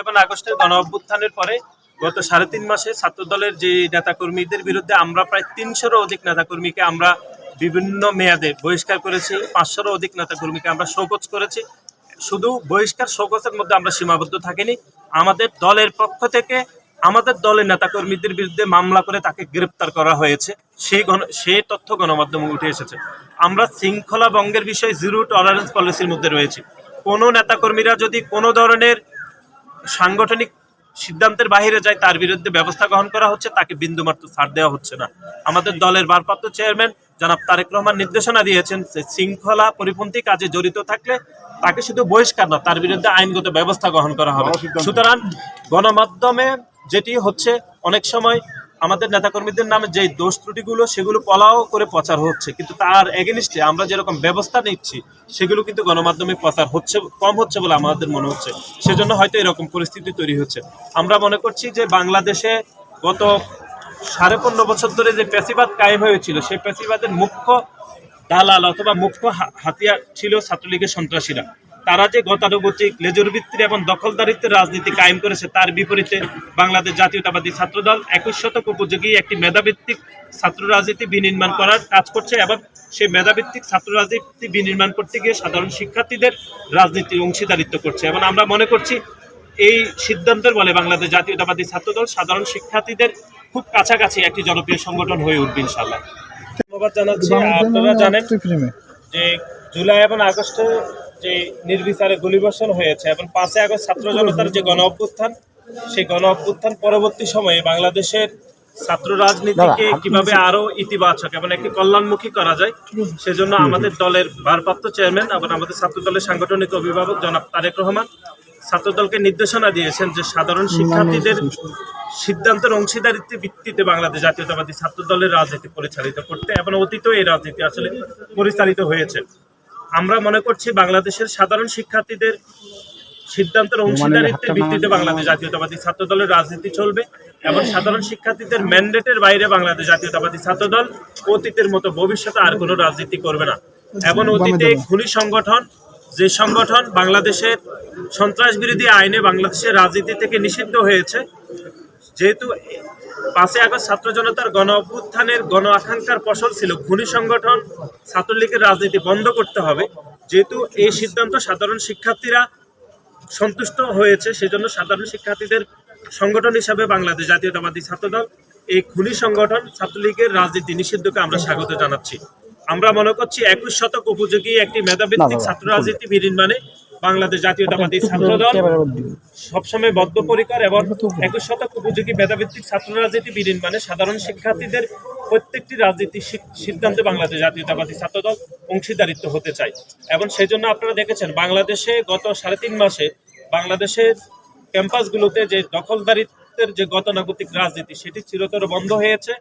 এবং আগস্টের গণ অভ্যুত্থানের পরে গত সাড়ে তিন মাসে ছাত্রদলের যে নেতাকর্মীদের বিরুদ্ধে আমরা প্রায় তিনশোরও অধিক নেতাকর্মীকে আমরা বিভিন্ন মেয়াদে বহিষ্কার করেছি, পাঁচশোরও অধিক নেতাকর্মীকে আমরা শোকজ করেছি। শুধু বহিষ্কার শোকজের মধ্যে আমরা সীমাবদ্ধ থাকিনি, আমাদের দলের পক্ষ থেকে আমাদের দলের নেতাকর্মীদের বিরুদ্ধে মামলা করে তাকে গ্রেপ্তার করা হয়েছে। সেই গণ সেই তথ্য গণমাধ্যমে উঠে এসেছে। আমরা শৃঙ্খলা ভঙ্গের বিষয়ে জিরো টলারেন্স পলিসির মধ্যে রয়েছি। কোনো নেতাকর্মীরা যদি কোনো ধরনের সাংগঠনিক সিদ্ধান্তের বাইরে যায় তার বিরুদ্ধে ব্যবস্থা গ্রহণ করা হচ্ছে তাকে বিন্দুমাত্র ছাড় দেওয়া হচ্ছে না। আমাদের দলের ভারপ্রাপ্ত চেয়ারম্যান জনাব তারেক রহমান নির্দেশনা দিয়েছেন যে শৃঙ্খলা পরিপন্থী কাজে জড়িত থাকলে তাকে শুধু বহিষ্কার না তার বিরুদ্ধে আইনগত ব্যবস্থা গ্রহণ করা হবে। সুতরাং গণমাধ্যমে যেটি হচ্ছে অনেক সময় আমাদের নেতাকর্মীদের নামে যে দোষ ত্রুটিগুলো, সেগুলো পলাও করে প্রচার হচ্ছে। কিন্তু তার এগেনিস্টে আমরা যেরকম ব্যবস্থা নিচ্ছি, সেগুলো কিন্তু গণমাধ্যমে প্রচার হচ্ছে, কম হচ্ছে বলে আমাদের মনে হচ্ছে। সেজন্য হয়তো এরকম পরিস্থিতি তৈরি হচ্ছে। আমরা মনে করছি যে বাংলাদেশে গত সাড়ে পনেরো বছর ধরে যে পেশিবাদ কায়েম হয়েছিল, সেই পেশিবাদের মুখ্য দালাল অথবা মুখ্য হাতিয়ার ছিল ছাত্রলীগের সন্ত্রাসীরা। তারা যে গতানুগতিক লেজুর ভিত্তির এবং দখলদারিত্বের রাজনীতি কায়েম করেছে তার বিপরীতে বাংলাদেশ জাতীয়তাবাদী ছাত্রদল একুশ শতক উপযোগী একটি মেধাভিত্তিক ছাত্র রাজনীতি বিনির্মাণ করার কাজ করছে এবং সেই মেধাভিত্তিক ছাত্র রাজনীতি বিনির্মাণ করতে গিয়ে সাধারণ শিক্ষার্থীদের রাজনীতির অংশীদারিত্ব করছে। এবং আমরা মনে করছি এই সিদ্ধান্তের বলে বাংলাদেশ জাতীয়তাবাদী ছাত্রদল সাধারণ শিক্ষার্থীদের খুব কাছাকাছি একটি জনপ্রিয় সংগঠন হয়ে উঠবে ইনশাল্লাহ ধন্যবাদ জানাচ্ছি। আপনারা জানেন যে জুলাই এবং আগস্টে যে নির্বিচারে গুলিবর্ষণ হয়েছে এবং পাঁচই আগস্ট ছাত্র জনতার যে গণ অভ্যুত্থান সেই গণ অভ্যুত্থান পরবর্তী সময়ে বাংলাদেশের ছাত্র রাজনীতিকে কীভাবে আরও ইতিবাচক এবং একটি কল্যাণমুখী করা যায় সেজন্য আমাদের দলের ভারপ্রাপ্ত চেয়ারম্যান এবং আমাদের ছাত্র দলের সাংগঠনিক অভিভাবক জনাব তারেক রহমান ছাত্রদলকে নির্দেশনা দিয়েছেন যে সাধারণ শিক্ষার্থীদের সিদ্ধান্তের অংশীদারিত্বের ভিত্তিতে বাংলাদেশ জাতীয়তাবাদী ছাত্র দলের রাজনীতি পরিচালিত করতে এবং অতীতেও এই রাজনীতি আসলে পরিচালিত হয়েছে। আমরা মনে করছি বাংলাদেশের সাধারণ শিক্ষার্থীদের সিদ্ধান্তের অংশীদারিত্বের ভিত্তিতে বাংলাদেশ জাতীয়তাবাদী ছাত্র দলের রাজনীতি চলবে এবং সাধারণ শিক্ষার্থীদের ম্যান্ডেটের বাইরে বাংলাদেশ জাতীয়তাবাদী ছাত্র দল অতীতের মতো ভবিষ্যতে আর কোনো রাজনীতি করবে না। এবং অতীতে খুনি সংগঠন যে সংগঠন বাংলাদেশের সন্ত্রাস বিরোধী আইনে বাংলাদেশের রাজনীতি থেকে নিষিদ্ধ হয়েছে যেহেতু পাঁচই আগস্ট ছাত্র জনতার গণ অভ্যুত্থানের গণ আকাঙ্ক্ষার ফসল ছিল খুনি সংগঠন ছাত্রলীগের রাজনীতি বন্ধ করতে হবে। যেহেতু এই সিদ্ধান্ত সাধারণ শিক্ষার্থীরা সন্তুষ্ট হয়েছে সেজন্য সাধারণ শিক্ষার্থীদের সংগঠন হিসাবে বাংলাদেশ জাতীয়তাবাদী ছাত্রদল এই খুনি সংগঠন ছাত্রলীগের রাজনীতি নিষিদ্ধকে আমরা স্বাগত জানাচ্ছি। আমরা মনে করছি একুশ শতক উপযোগী একটি মেধাভিত্তিক ছাত্র রাজনীতি বিনির্মাণে বাংলাদেশ জাতীয়তাবাদী ছাত্রদল সবসময় বদ্ধপরিকর এবং একুশ শতক উপযোগী মেধাভিত্তিক ছাত্র রাজনীতি বিনির্মাণে সাধারণ শিক্ষার্থীদের প্রত্যেকটি রাজনীতি সিদ্ধান্তে বাংলাদেশ জাতীয়তাবাদী ছাত্রদল অংশীদারিত্ব হতে চায়। এবং সেই জন্য আপনারা দেখেছেন বাংলাদেশে গত সাড়ে তিন মাসে বাংলাদেশের ক্যাম্পাসগুলোতে যে দখলদারিত্বের যে গতানুগতিক রাজনীতি সেটি চিরতর বন্ধ হয়েছে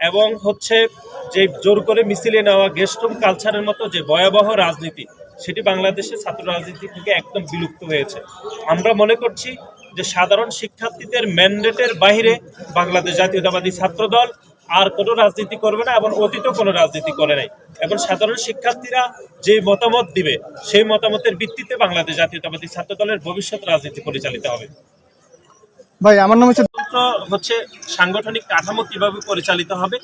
এবং হচ্ছে যে জোর করে মিছিলে নেওয়া গেস্টরুম কালচারের মতো যে ভয়াবহ রাজনীতি সেটি বাংলাদেশের ছাত্র রাজনীতি থেকে একদম বিলুপ্ত হয়েছে। আমরা মনে করছি যে সাধারণ শিক্ষার্থীদের ম্যান্ডেটের বাইরে বাংলাদেশ জাতীয়তাবাদী ছাত্রদল আর কোনো রাজনীতি করবে না এবং অতীতেও কোনো রাজনীতি করে নাই। এবং সাধারণ শিক্ষার্থীরা যে মতামত দিবে সেই মতামতের ভিত্তিতে বাংলাদেশ জাতীয়তাবাদী ছাত্রদলের ভবিষ্যৎ রাজনীতি পরিচালিত হবে। ভাই আমার নাম হচ্ছে হচ্ছে সাংগঠনিক কাঠামো কীভাবে পরিচালিত হবে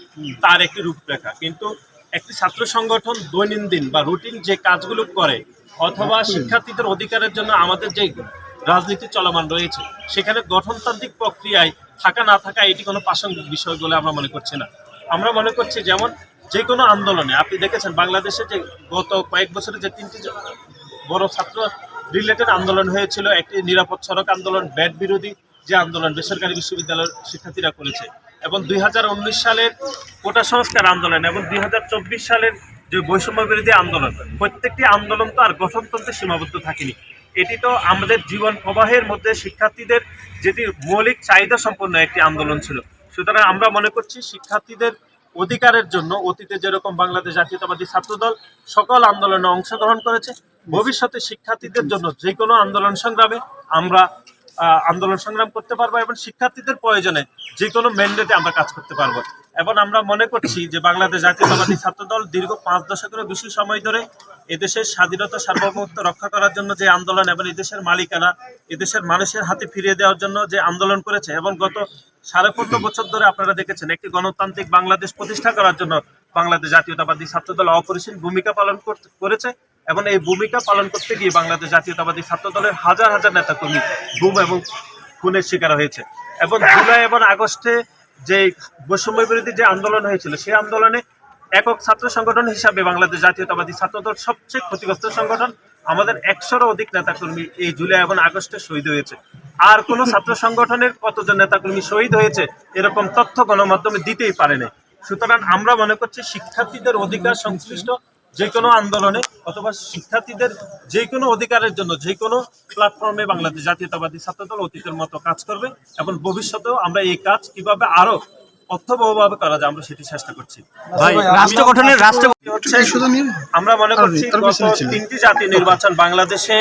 তার একটি রূপরেখা। কিন্তু একটি ছাত্র সংগঠন দৈনন্দিন বা রুটিন যে কাজগুলো করে অথবা শিক্ষার্থীদের অধিকারের জন্য আমাদের যে রাজনীতি চলমান রয়েছে সেখানে গঠনতান্ত্রিক প্রক্রিয়ায় থাকা না থাকা এটি কোনো প্রাসঙ্গিক বিষয় বলে আমরা মনে করছি না। আমরা মনে করছি যেমন যে কোনো আন্দোলনে আপনি দেখেছেন বাংলাদেশে যে গত কয়েক বছরে যে তিনটি বড় ছাত্র রিলেটেড আন্দোলন হয়েছিল একটি নিরাপদ সড়ক আন্দোলন ব্যাট বিরোধী যে আন্দোলন বেসরকারি বিশ্ববিদ্যালয়ের শিক্ষার্থীরা করেছে। এবং দুই হাজার উনিশ সালের কোটা সংস্কার আন্দোলন এবং দু হাজার চব্বিশ সালের যে বৈষম্য বিরোধী আন্দোলন, প্রত্যেকটি আন্দোলন তো আর গঠনতন্ত্রে সীমাবদ্ধ থাকেনি। এটি তো আমাদের জীবন প্রবাহের মধ্যে শিক্ষার্থীদের যেটি মৌলিক চাহিদা সম্পন্ন একটি আন্দোলন ছিল। সুতরাং আমরা মনে করছি শিক্ষার্থীদের অধিকারের জন্য অতীতে যেরকম বাংলাদেশ জাতীয়তাবাদী ছাত্রদল সকল আন্দোলনে অংশগ্রহণ করেছে, ভবিষ্যতে শিক্ষার্থীদের জন্য যে কোনো আন্দোলন সংগ্রামে আমরা আন্দোলন সংগ্রাম করতে পারব এবং শিক্ষার্থীদের প্রয়োজনে যে কোনো ম্যান্ডেটে আমরা কাজ করতে পারব। এবং আমরা মনে করছি যে বাংলাদেশ জাতীয়তাবাদী ছাত্রদল দীর্ঘ পাঁচ দশকেরও বেশি সময় ধরে এদেশের স্বাধীনতা, সার্বভৌমত্ব রক্ষা করার জন্য যে আন্দোলন এবং এদেশের মালিকানা, এদেশের মানুষের হাতে ফিরিয়ে দেওয়ার জন্য যে আন্দোলন করেছে এবং গত সাড়ে পনেরো বছর ধরে আপনারা দেখেছেন একটি গণতান্ত্রিক বাংলাদেশ প্রতিষ্ঠা করার জন্য বাংলাদেশ জাতীয়তাবাদী ছাত্র দল অপরিসীম ভূমিকা পালন করেছে। এবং এই ভূমিকা পালন করতে গিয়ে বাংলাদেশ জাতীয়তাবাদী ছাত্র দলের হাজার হাজার নেতাকর্মী গুম এবং খুনের শিকার হয়েছে। এবং জুলাই এবং আগস্টে যে বৈষম্য বিরোধী যে আন্দোলন হয়েছিল, সেই আন্দোলনে একক ছাত্র সংগঠন হিসাবে বাংলাদেশ জাতীয়তাবাদী ছাত্রদল সবচেয়ে ক্ষতিগ্রস্ত সংগঠন। আমাদের একশোরও অধিক নেতাকর্মী এই জুলাই এবং আগস্টে শহীদ হয়েছে। আর কোনো ছাত্র সংগঠনের কতজন নেতাকর্মী শহীদ হয়েছে, এরকম তথ্য গণমাধ্যমে দিতেই পারে না সুতরাং আমরা মনে করছি শিক্ষার্থীদের অধিকার সংশ্লিষ্ট যে কোনো আন্দোলনে অথবা শিক্ষার্থীদের যে কোনো অধিকারের জন্য যে কোনো প্ল্যাটফর্মে বাংলাদেশ জাতীয়তাবাদী ছাত্রদল অতীতের মতো কাজ করবে এবং ভবিষ্যতেও আমরা এই কাজ কীভাবে আরও অর্থবহভাবে করা যায় আমরা সেটি চেষ্টা করছি। ভাই, রাষ্ট্র গঠনের রাষ্ট্র হচ্ছে শুধু নিয়ে আমরা মনে করছি। তিনটি জাতীয় নির্বাচন বাংলাদেশে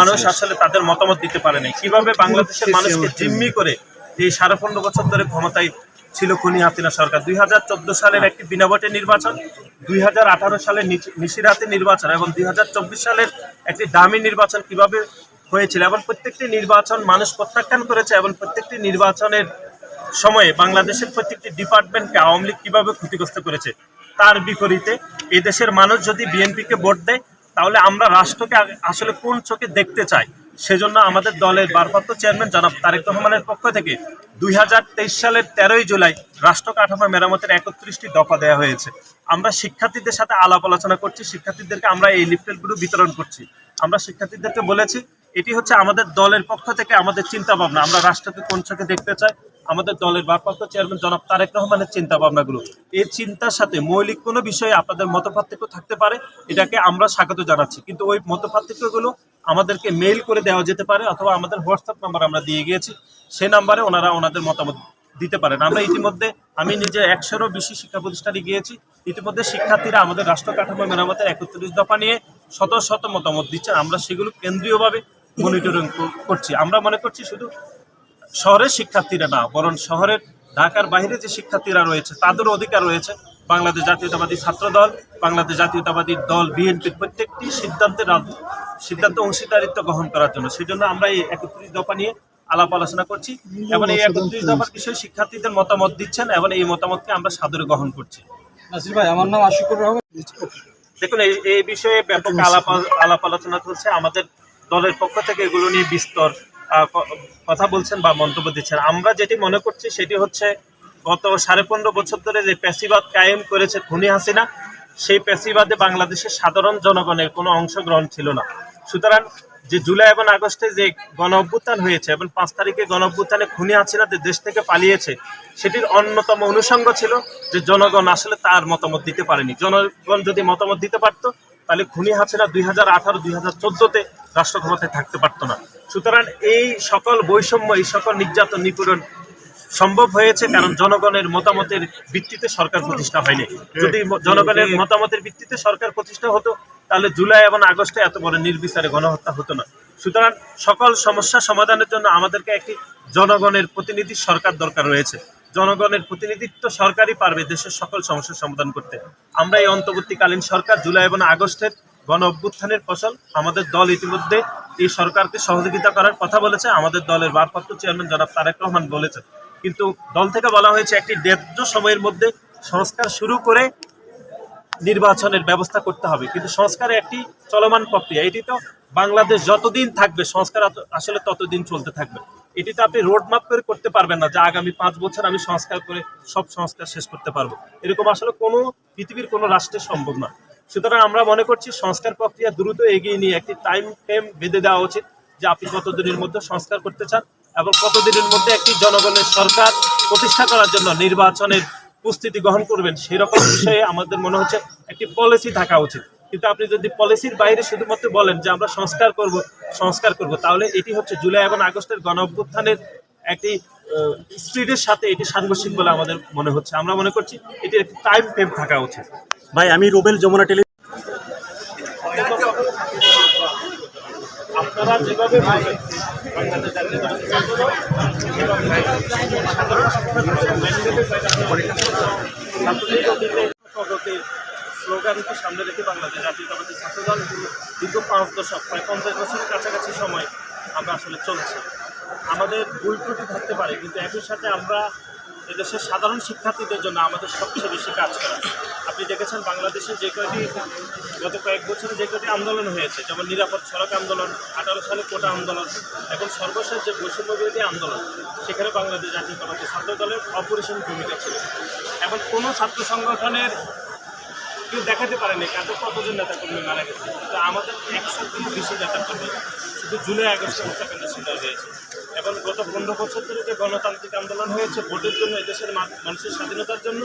মানুষ আসলে তাদের মতামত দিতে পারে নাই কীভাবে বাংলাদেশের মানুষকে জিম্মি করে এই সাড়ে পনেরো বছর ধরে ক্ষমতায় ছিল খুনি হাসিনা সরকার। দুই হাজার চোদ্দ সালের একটি বিনা ভোটে নির্বাচন, দুই হাজার আঠারো সালের নিশিরাতে নির্বাচন এবং দুই হাজার চব্বিশ সালের একটি দামি নির্বাচন কীভাবে হয়েছিল এবং প্রত্যেকটি নির্বাচন মানুষ প্রত্যাখ্যান করেছে এবং প্রত্যেকটি নির্বাচনের সময়ে বাংলাদেশের প্রত্যেকটি ডিপার্টমেন্টকে আওয়ামী লীগ কীভাবে ক্ষতিগ্রস্ত করেছে, তার বিপরীতে এই দেশের মানুষ যদি বিএনপিকে ভোট দেয়, তাহলে আমরা রাষ্ট্রকে আসলে কোন চোখে দেখতে চাই? সেজন্য আমাদের দলের ভারপ্রাপ্ত চেয়ারম্যান জনাব তারেক রহমানের পক্ষ থেকে দুই হাজার তেইশ সালের তেরোই জুলাই রাষ্ট্র কাঠামো মেরামতের একত্রিশটি দফা দেওয়া হয়েছে। আমরা শিক্ষার্থীদের সাথে আলাপ আলোচনা করছি, শিক্ষার্থীদেরকে আমরা এই লিফলেটগুলো বিতরণ করছি। আমরা শিক্ষার্থীদেরকে বলেছি, এটি হচ্ছে আমাদের দলের পক্ষ থেকে আমাদের চিন্তা ভাবনা আমরা রাষ্ট্রকে কোন চোখে দেখতে চাই? আমাদের দলের ভারপ্রাপ্ত চেয়ারম্যান জনাব তারেক রহমানের চিন্তা ভাবনাগুলো এই চিন্তার সাথে মৌলিক কোনো বিষয়ে আপনাদের মতপার্থক্য থাকতে পারে, এটাকে আমরা স্বাগত জানাচ্ছি। কিন্তু ওই মতপার্থক্যগুলো আমাদেরকে মেইল করে দেওয়া যেতে পারে অথবা আমাদের হোয়াটসঅ্যাপ নাম্বার আমরা দিয়ে গিয়েছি সেই নাম্বারে ওনারা ওনাদের মতামত দিতে পারেন। আমরা ইতিমধ্যে, আমি নিজে একশোরও বেশি শিক্ষা প্রতিষ্ঠানে গিয়েছি, ইতিমধ্যে শিক্ষার্থীরা আমাদের রাষ্ট্র কাঠামো মেরামতের একত্রিশ দফা নিয়ে শত শত মতামত দিচ্ছেন আমরা সেগুলো কেন্দ্রীয়ভাবে মনিটরিং করছি। আমরা মনে করছি শুধু শহরের শিক্ষার্থীরা না, বরং শহরের, ঢাকার বাইরে যে শিক্ষার্থীরা রয়েছে, তাদেরও অধিকার রয়েছে। বাংলাদেশ জাতীয়তাবাদী ছাত্র দল বাংলাদেশ জাতীয়তাবাদী দল বিএনপির প্রত্যেকটি সিদ্ধান্তের রাজ- সিদ্ধান্ত অংশীদারিত্ব গ্রহণ করার জন্য। সেই জন্য আমরা এই একত্রিশ দফা নিয়ে আলাপ আলোচনা করছি এবং এই একত্রিশ দফার বিষয়ে শিক্ষার্থীদের মতামত দিচ্ছেন এবং এই মতামতকে আমরা সাদরে গ্রহণ করছি। নাসির ভাই আমার নাম আশিকুর রহমান। দেখুন এই এই বিষয়ে ব্যাপক আলাপ আলাপ আলোচনা চলছে। আমাদের দলের পক্ষ থেকে এগুলো নিয়ে বিস্তর আহ, কথা বলছেন বা মন্তব্য দিচ্ছেন। আমরা যেটি মনে করছি সেটি হচ্ছে গত সাড়ে পনেরো বছর ধরে যে প্যাসিবাদ কায়েম করেছে খুনি হাসিনা, সেই প্যাসিবাদে বাংলাদেশের সাধারণ জনগণের কোনো অংশগ্রহণ ছিল না। সুতরাং যে জুলাই এবং আগস্টে যে গণ অভ্যুত্থান হয়েছে এবং পাঁচ তারিখে গণ অভ্যুত্থানে খুনি হাসিনা যে দেশ থেকে পালিয়েছে, সেটির অন্যতম অনুষঙ্গ ছিল যে জনগণ আসলে তার মতামত দিতে পারেনি। জনগণ যদি মতামত দিতে পারতো, তাহলে খুনি হাসিনা দুই হাজার আঠারো, দুই হাজার চোদ্দোতে রাষ্ট্র ক্ষমতায় থাকতে পারতো না। সুতরাং এই সকল বৈষম্য, এই সকল নির্যাতন নিপীড়ন সম্ভব হয়েছে কারণ জনগণের মতামতের ভিত্তিতে সরকার প্রতিষ্ঠা হয়নি। যদি জনগণের মতামতের ভিত্তিতে সরকার প্রতিষ্ঠা হতো তাহলে জুলাই এবং আগস্টে এত বড় নির্বিচারে গণহত্যা হতো না। সুতরাং সকল সমস্যা সমাধানের জন্য আমাদেরকে একটি জনগণের প্রতিনিধি সরকার দরকার রয়েছে। জনগণের প্রতিনিধিত্ব সরকারই পারবে দেশের সকল সমস্যার সমাধান করতে। আমরা এই অন্তর্বর্তীকালীন সরকার জুলাই এবং আগস্টের গণ অভ্যুত্থানের ফসল আমাদের দল ইতিমধ্যে এই সরকারকে সহযোগিতা করার কথা বলেছে। আমাদের দলের ভারপ্রাপ্ত চেয়ারম্যান জনাব তারেক রহমান বলেছেন কিন্তু দল থেকে বলা হয়েছে একটি ন্যায্য সময়ের মধ্যে সংস্কার শুরু করে নির্বাচনের ব্যবস্থা করতে হবে। কিন্তু সংস্কারে একটি চলমান প্রক্রিয়া, এটি তো বাংলাদেশ যতদিন থাকবে, সংস্কার আসলে ততদিন চলতে থাকবে। এটি তো আপনি রোড ম্যাপ করে করতে পারবেন না যে আগামী পাঁচ বছর আমি সংস্কার করে সব সংস্কার শেষ করতে পারব। এরকম আসলে কোনো পৃথিবীর কোনো রাষ্ট্রে সম্ভব না। সুতরাং আমরা মনে করছি সংস্কার প্রক্রিয়া দ্রুত এগিয়ে নিয়ে একটি টাইম ফ্রেম বেঁধে দেওয়া উচিত যে আপনি কতদিনের মধ্যে সংস্কার করতে চান। এবং কতদিনের মধ্যে একটি জনগণের সরকার প্রতিষ্ঠা করার জন্য নির্বাচনের প্রস্তুতি গ্রহণ করবেন সেরকম বিষয়ে আমাদের মনে হচ্ছে একটি পলিসি থাকা উচিত। কিন্তু আপনি যদি পলিসির বাইরে শুধুমাত্র বলেন যে আমরা সংস্কার করব সংস্কার করব তাহলে এটি হচ্ছে জুলাই এবং আগস্টের গণ অভ্যুত্থানের একটি স্পিডের সাথে এটি সাংঘর্ষিক বলে আমাদের মনে হচ্ছে। আমরা মনে করছি এটি একটি টাইম ফ্রেম থাকা উচিত। ভাই আমি রুবেল যমুনা টেলি আপনারা যেভাবে স্লোগানকে সামনে রেখে বাংলাদেশ জাতীয়তাবাদী ছাত্রদল দীর্ঘ পাঁচ দশক প্রায় পঞ্চাশ বছরের কাছাকাছি সময় আমরা আসলে চলছি। আমাদের ভুল ত্রুটি থাকতে পারে, কিন্তু একই সাথে আমরা এদেশের সাধারণ শিক্ষার্থীদের জন্য আমাদের সবচেয়ে বেশি কাজ করা। আপনি দেখেছেন বাংলাদেশে যে কয়টি গত কয়েক বছরে যে কয়টি আন্দোলন হয়েছে, যেমন নিরাপদ সড়ক আন্দোলন, আঠারো সালে কোটা আন্দোলন, এখন সর্বশেষ যে বৈষম্য বিরোধী আন্দোলন, সেখানে বাংলাদেশ জাতীয় জাতীয়তাবাদী ছাত্র দলের অপরিসীম ভূমিকা ছিল। এখন কোনো ছাত্র সংগঠনের কেউ দেখাতে পারেনি কাছে কতজন নেতা কর্মী মারা গেছে। তো আমাদের একশো বেশি নেতা কর্মী শুধু জুলাই আগস্টে হত্যাকাণ্ড শিকার হয়েছে। এবং গত পনেরো বছর ধরে যে গণতান্ত্রিক আন্দোলন হয়েছে, ভোটের জন্য এদেশের মানুষের স্বাধীনতার জন্য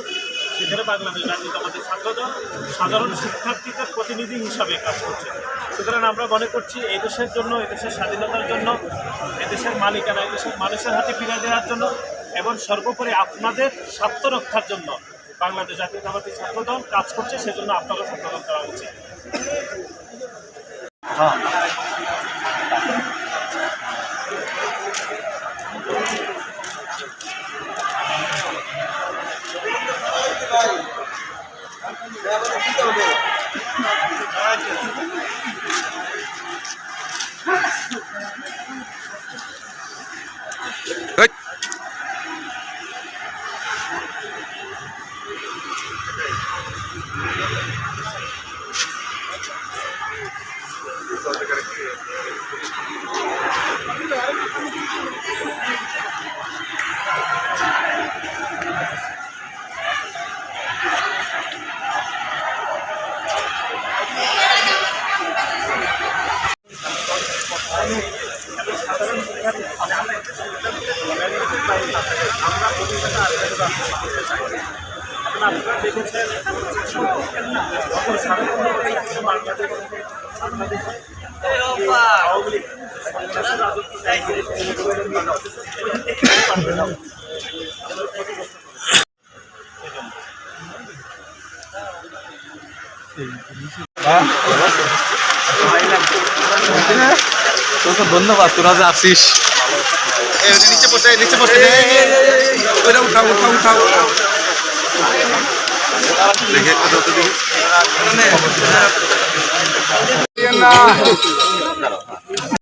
সেখানে বাংলাদেশ জাতীয়তাবাদী ছাত্রদল সাধারণ শিক্ষার্থীদের প্রতিনিধি হিসাবে কাজ করছে। সুতরাং আমরা মনে করছি এই দেশের জন্য, এদেশের স্বাধীনতার জন্য, এদেশের মালিকানা, এদেশের মানুষের হাতে ফিরে দেওয়ার জন্য এবং সর্বোপরি আপনাদের স্বার্থ রক্ষার জন্য বাংলাদেশ জাতীয়তাবাদী ছাত্রদল কাজ করছে, সেজন্য আপনারও ছাত্রদল করা উচিত এখন আপনারা দেখেছেন গত সাড়ে পনেরো বছর ধরে তোকে ধন্যবাদ তোরা যে আসিস। নিচে বসে নিচে বসে। ওইটা উঠাও উঠাও উঠাও। দেখে।